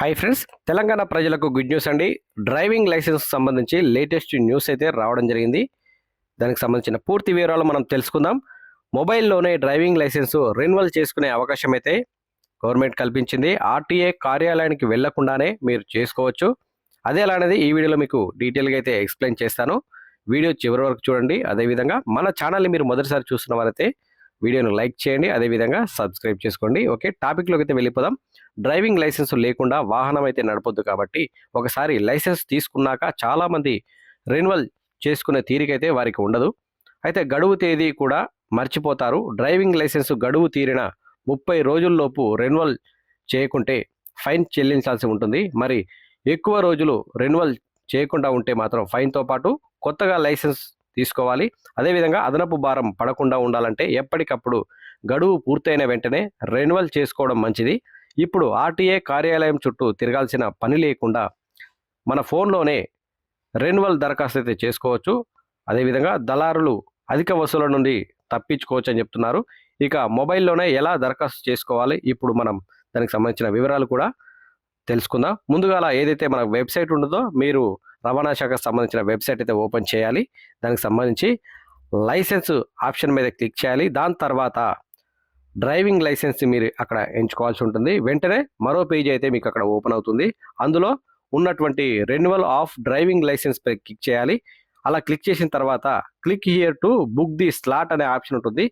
Hi friends Telangana ప్రజలకు good news అండి. Driving licence సంబంధించి లేటెస్ట్ న్యూస్ అయితే రావడం జరిగింది. దానికి సంబంధించిన పూర్తి వివరాలు మనం తెలుసుకుందాం. మొబైల్లోనే డ్రైవింగ్ లైసెన్స్ రెన్యువల్ చేసుకునే అవకాశం అయితే గవర్నమెంట్ కల్పించింది. ఆర్టీఏ కార్యాలయానికి వెళ్ళకుండానే మీరు చేసుకోవచ్చు. అదే ఎలా అనేది ఈ వీడియోలో మీకు డీటెయిల్గా అయితే ఎక్స్ప్లెయిన్ చేస్తాను. వీడియో చివరి వరకు చూడండి. అదేవిధంగా మన ఛానల్ని మీరు మొదటిసారి చూస్తున్న వారైతే వీడియోను లైక్ చేయండి అదేవిధంగా సబ్స్క్రైబ్ చేసుకోండి. ఓకే టాపిక్లోకి అయితే వెళ్ళిపోదాం. డ్రైవింగ్ లైసెన్స్ లేకుండా వాహనం అయితే నడపొద్దు కాబట్టి ఒకసారి లైసెన్స్ తీసుకున్నాక చాలామంది రెన్యువల్ చేసుకునే తీరికైతే వారికి ఉండదు. అయితే గడువు తేదీ కూడా మర్చిపోతారు. డ్రైవింగ్ లైసెన్స్ గడువు తీరిన ముప్పై రోజుల్లోపు రెన్యువల్ చేయకుంటే ఫైన్ చెల్లించాల్సి ఉంటుంది. మరి ఎక్కువ రోజులు రెన్యువల్ చేయకుండా ఉంటే మాత్రం ఫైన్తో పాటు కొత్తగా లైసెన్స్ తీసుకోవాలి. అదేవిధంగా అదనపు భారం పడకుండా ఉండాలంటే ఎప్పటికప్పుడు గడువు పూర్తయిన వెంటనే రెన్యువల్ చేసుకోవడం మంచిది. ఇప్పుడు ఆర్టీఏ కార్యాలయం చుట్టూ తిరగాల్సిన పని లేకుండా మన ఫోన్లోనే రెన్యువల్ దరఖాస్తు అయితే చేసుకోవచ్చు. అదేవిధంగా దళారులు అధిక వసూల నుండి తప్పించుకోవచ్చు అని చెప్తున్నారు. ఇక మొబైల్లోనే ఎలా దరఖాస్తు చేసుకోవాలి? ఇప్పుడు మనం దానికి సంబంధించిన వివరాలు కూడా తెలుసుకుందాం. ముందుగా ఏదైతే మన వెబ్సైట్ ఉండదో మీరు రవాణా శాఖకు సంబంధించిన వెబ్సైట్ అయితే ఓపెన్ చేయాలి. దానికి సంబంధించి లైసెన్స్ ఆప్షన్ మీద క్లిక్ చేయాలి. దాని తర్వాత డ్రైవింగ్ లైసెన్స్ మీరు అక్కడ ఎంచుకోవాల్సి ఉంటుంది. వెంటనే మరో పేజ్ అయితే మీకు అక్కడ ఓపెన్ అవుతుంది. అందులో ఉన్నటువంటి రెన్యువల్ ఆఫ్ డ్రైవింగ్ లైసెన్స్ పై క్లిక్ చేయాలి. అలా క్లిక్ చేసిన తర్వాత click here to book the slot అనే ఆప్షన్ ఉంటుంది.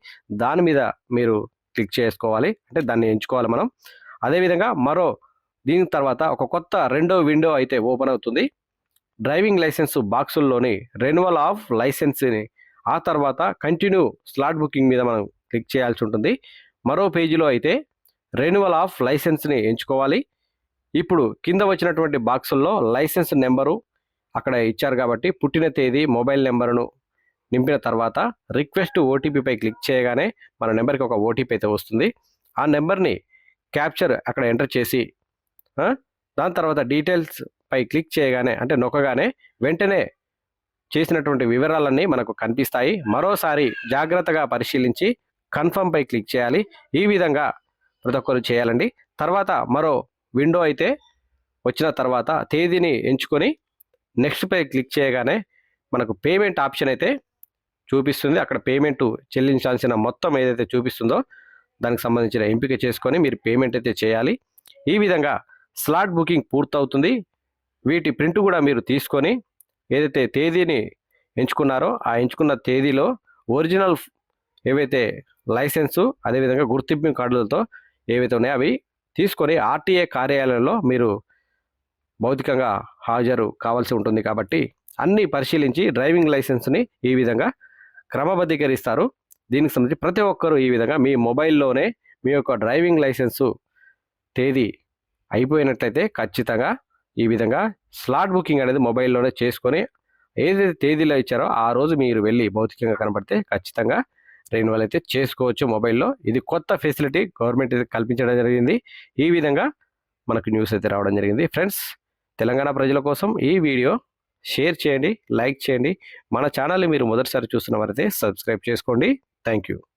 దాని మీద మీరు క్లిక్ చేసుకోవాలి. అంటే దాన్ని ఎంచుకోవాలి మనం. అదేవిధంగా మరో దీని తర్వాత ఒక కొత్త రెండో విండో అయితే ఓపెన్ అవుతుంది. డ్రైవింగ్ లైసెన్స్ బాక్సుల్లోని రెన్యువల్ ఆఫ్ లైసెన్స్ని ఆ తర్వాత కంటిన్యూ స్లాట్ బుకింగ్ మీద మనం క్లిక్ చేయాల్సి ఉంటుంది. మరో పేజీలో అయితే రెన్యువల్ ఆఫ్ లైసెన్స్ని ఎంచుకోవాలి. ఇప్పుడు కింద వచ్చినటువంటి బాక్సుల్లో లైసెన్స్ నెంబరు అక్కడ ఇచ్చారు కాబట్టి పుట్టిన తేదీ మొబైల్ నెంబరును నింపిన తర్వాత రిక్వెస్ట్ ఓటీపీపై క్లిక్ చేయగానే మన నెంబర్కి ఒక ఓటీపీ అయితే వస్తుంది. ఆ నెంబర్ని క్యాప్చర్ అక్కడ ఎంటర్ చేసి దాని తర్వాత డీటెయిల్స్ పై క్లిక్ చేయగానే అంటే నొక్కగానే వెంటనే చేసినటువంటి వివరాలన్నీ మనకు కనిపిస్తాయి. మరోసారి జాగ్రత్తగా పరిశీలించి కన్ఫర్మ్ పై క్లిక్ చేయాలి. ఈ విధంగా ప్రతి ఒక్కరు చేయాలండి. తర్వాత మరో విండో అయితే వచ్చిన తర్వాత తేదీని ఎంచుకొని నెక్స్ట్ పై క్లిక్ చేయగానే మనకు పేమెంట్ ఆప్షన్ అయితే చూపిస్తుంది. అక్కడ పేమెంట్ చెల్లించాల్సిన మొత్తం ఏదైతే చూపిస్తుందో దానికి సంబంధించిన ఎంపిక చేసుకొని మీరు పేమెంట్ అయితే చేయాలి. ఈ విధంగా స్లాట్ బుకింగ్ పూర్తవుతుంది. వీటి ప్రింట్ కూడా మీరు తీసుకొని ఏదైతే తేదీని ఎంచుకున్నారో ఆ ఎంచుకున్న తేదీలో ఒరిజినల్ ఏవైతే లైసెన్సు అదేవిధంగా గుర్తింపు కార్డులతో ఏవైతే ఉన్నాయో అవి తీసుకొని ఆర్టీఏ కార్యాలయంలో మీరు భౌతికంగా హాజరు కావాల్సి ఉంటుంది కాబట్టి అన్నీ పరిశీలించి డ్రైవింగ్ లైసెన్స్ని ఈ విధంగా క్రమబద్ధీకరిస్తారు. దీనికి సంబంధించి ప్రతి ఒక్కరూ ఈ విధంగా మీ మొబైల్లోనే మీ యొక్క డ్రైవింగ్ లైసెన్సు తేదీ అయిపోయినట్లయితే ఖచ్చితంగా ఈ విధంగా స్లాట్ బుకింగ్ అనేది మొబైల్లోనే చేసుకొని ఏదైతే తేదీలో ఇచ్చారో ఆ రోజు మీరు వెళ్ళి భౌతికంగా కనబడితే ఖచ్చితంగా రెన్యువల్ అయితే చేసుకోవచ్చు మొబైల్లో. ఇది కొత్త ఫెసిలిటీ గవర్నమెంట్ కల్పించడం జరిగింది. ఈ విధంగా మనకు న్యూస్ అయితే రావడం జరిగింది. ఫ్రెండ్స్ తెలంగాణ ప్రజల కోసం ఈ వీడియో షేర్ చేయండి లైక్ చేయండి. మన ఛానల్ని మీరు మొదటిసారి చూస్తున్న వారైతే సబ్స్క్రైబ్ చేసుకోండి. Thank you